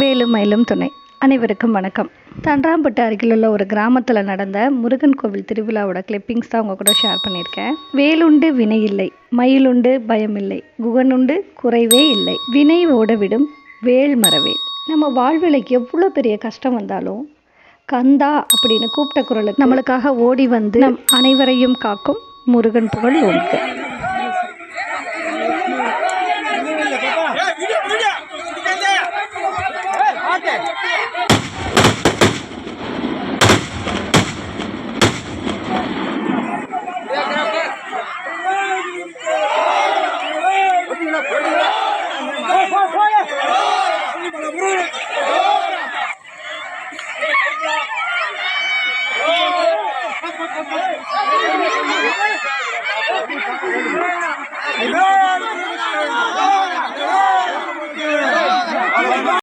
வேலும் மயிலும் துணை. அனைவருக்கும் வணக்கம். தன்றாம்பட்டு அருகில் உள்ள ஒரு கிராமத்தில் நடந்த முருகன் கோவில் திருவிழாவோட கிளிப்பிங்ஸ் தான் உங்கள் கூட ஷேர் பண்ணியிருக்கேன். வேலுண்டு வினை இல்லை மயிலுண்டு பயமில்லை குகனுண்டு குறைவே இல்லை. வினை ஓடவிடும் வேல் மரவே நம்ம வாழ்வில் எவ்வளோ பெரிய கஷ்டம் வந்தாலும் கந்தா அப்படின்னு கூப்பிட்ட குரலுக்கு நம்மளுக்காக ஓடி வந்து நம் அனைவரையும் காக்கும் முருகன் புகழ் ஒன்று. Ayo!